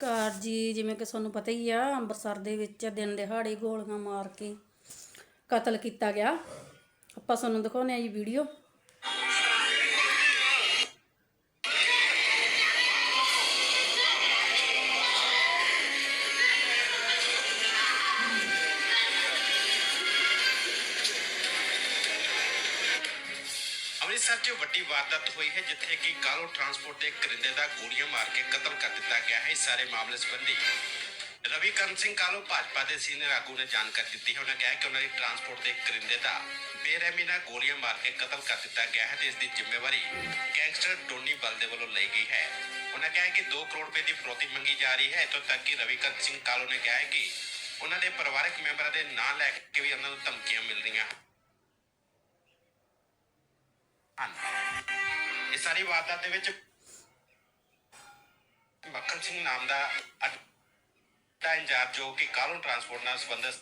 ਕਾਰ ਜੀ, ਜਿਵੇਂ ਕਿ ਤੁਹਾਨੂੰ ਪਤਾ ਹੀ ਆ, ਅੰਮ੍ਰਿਤਸਰ ਦੇ ਵਿੱਚ ਦਿਨ ਦਿਹਾੜੇ ਗੋਲੀਆਂ ਮਾਰ ਕੇ ਕਤਲ ਕੀਤਾ ਗਿਆ। ਆਪਾਂ ਤੁਹਾਨੂੰ ਦਿਖਾਉਂਦੇ ਆ ਜੀ ਵੀਡੀਓ ਅੰਮ੍ਰਿਤਸਰ 'ਚ ਵੱਡੀ ਵਾਰਦਾਤ ਹੋਈ ਹੈ, ਜਿੱਥੇ ਕਿ ਕਾਲੋ ਟਰਾਂਸਪੋਰਟ ਦੇ ਕਰਿੰਦੇ ਦਾ ਗੋਲੀਆਂ ਮਾਰ ਕੇ ਕਤਲ ਕਰ ਦਿੱਤਾ ਗਿਆ ਹੈ। ਇਸ ਸਾਰੇ ਮਾਮਲੇ ਸੰਬੰਧੀ ਰਵੀ ਕਰਨ ਸਿੰਘ ਕਾਲੋ ਭਾਜਪਾ ਦੇ ਸੀਨੀਅਰ ਆਗੂ ਨੇ ਜਾਣਕਾਰੀ ਦਿੱਤੀ ਹੈ। ਉਹਨਾਂ ਕਿਹਾ ਕਿ ਉਹਨਾਂ ਦੀ ਟਰਾਂਸਪੋਰਟ ਦੇ ਕਰਿੰਦੇ ਦਾ ਬੇਰਹਿਮੀ ਨਾਲ ਗੋਲੀਆਂ ਮਾਰ ਕੇ ਕਤਲ ਕਰ ਦਿੱਤਾ ਗਿਆ ਹੈ ਤੇ ਇਸ ਦੀ ਜ਼ਿੰਮੇਵਾਰੀ ਗੈਂਗਸਟਰ ਟੋਨੀ ਬਲ ਦੇ ਵੱਲੋਂ ਲਈ ਗਈ ਹੈ। ਉਹਨਾਂ ਕਿਹਾ ਕਿ 2 ਕਰੋੜ ਰੁਪਏ ਦੀ ਫਰੋਤੀ ਮੰਗੀ ਜਾ ਰਹੀ ਹੈ। ਇੱਥੋਂ ਤੱਕ ਕਿ ਰਵੀ ਕਰਨ ਸਿੰਘ ਕਾਲੋ ਨੇ ਕਿਹਾ ਕਿ ਉਹਨਾਂ ਦੇ ਪਰਿਵਾਰਕ ਮੈਂਬਰਾਂ ਦੇ ਨਾਂ ਲੈ ਕੇ ਵੀ ਉਹਨਾਂ ਨੂੰ ਧਮਕੀਆਂ ਮਿਲ ਰਹੀਆਂ ਹਨ। ਇਸ ਸਾਰੀ ਵਾਰਦਾਤ ਦੇ ਵਿੱਚ ਮੱਖਣ ਸਿੰਘ ਨਾਮ ਦਾ ਅੱਡਾ ਇੰਚਾਰਜ ਜੋ ਕਿ ਕਾਲੋਂ ਟਰਾਂਸਪੋਰਟ ਨਾਲ ਸੰਬੰਧਿਤ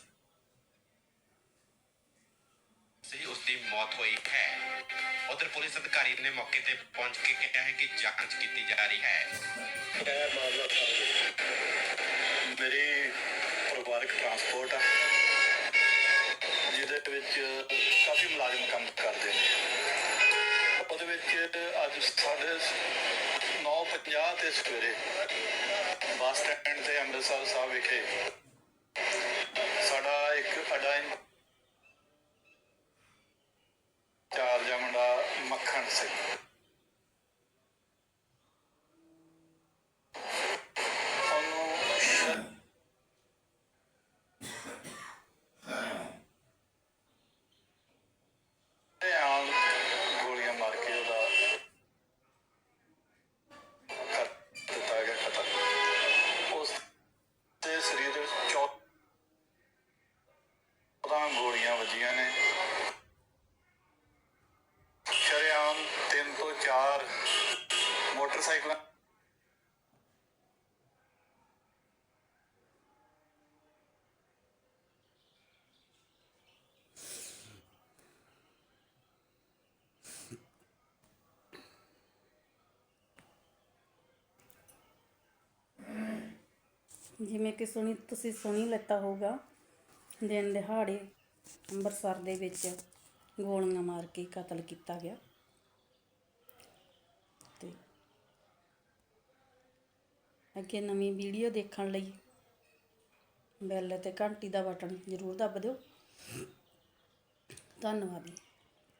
ਸੀ ਉਸ ਦੀ ਮੌਤ ਹੋਈ ਹੈ। ਉਧਰ ਪੁਲਿਸ ਅਧਿਕਾਰੀ ਨੇ ਮੌਕੇ ਤੇ ਪਹੁੰਚ ਕੇ ਕਿਹਾ ਹੈ ਕਿ ਜਾਂਚ ਕੀਤੀ ਜਾ ਰਹੀ ਹੈ। ਮੇਰੀ ਪਰਿਵਾਰਕ ਟਰਾਂਸਪੋਰਟ ਆ, ਜਿਹਦੇ ਵਿੱਚ ਕਾਫੀ ਮੁਲਾਜ਼ਮ ਕੰਮ ਕਰਦੇ ਸਾਡੇ 9:50 ਤੇ ਸਵੇਰੇ ਬੱਸ ਸਟੈਂਡ ਤੇ ਅੰਮ੍ਰਿਤਸਰ ਸਾਹਿਬ ਵਿਖੇ ਸਾਡਾ ਇੱਕ ਅਡਾ ਚਾਰ ਮੁੰਡਾ ਮੱਖਣ ਸਿੰਘ ਗੋਲੀਆਂ ਵੱਜੀਆਂ ਨੇ। ਸ਼ਰੇਆਮ ਤਿੰਨ ਤੋਂ ਚਾਰ ਮੋਟਰਸਾਈਕਲਾਂ ਜਿਵੇਂ ਕਿ ਸੁਣੀ ਤੁਸੀਂ ਸੁਣੀ ਲੈਤਾ ਹੋਊਗਾ। ਦਿਨ ਦਿਹਾੜੇ ਅੰਮ੍ਰਿਤਸਰ ਦੇ ਵਿੱਚ ਗੋਲੀਆਂ ਮਾਰ ਕੇ ਕਤਲ ਕੀਤਾ ਗਿਆ। ਤੇ ਅੱਗੇ ਨਵੀਂ ਵੀਡੀਓ ਦੇਖਣ ਲਈ ਬੈਲ ਤੇ ਘੰਟੀ ਦਾ ਬਟਨ ਜ਼ਰੂਰ ਦੱਬ ਦਿਓ। ਧੰਨਵਾਦ ਜੀ।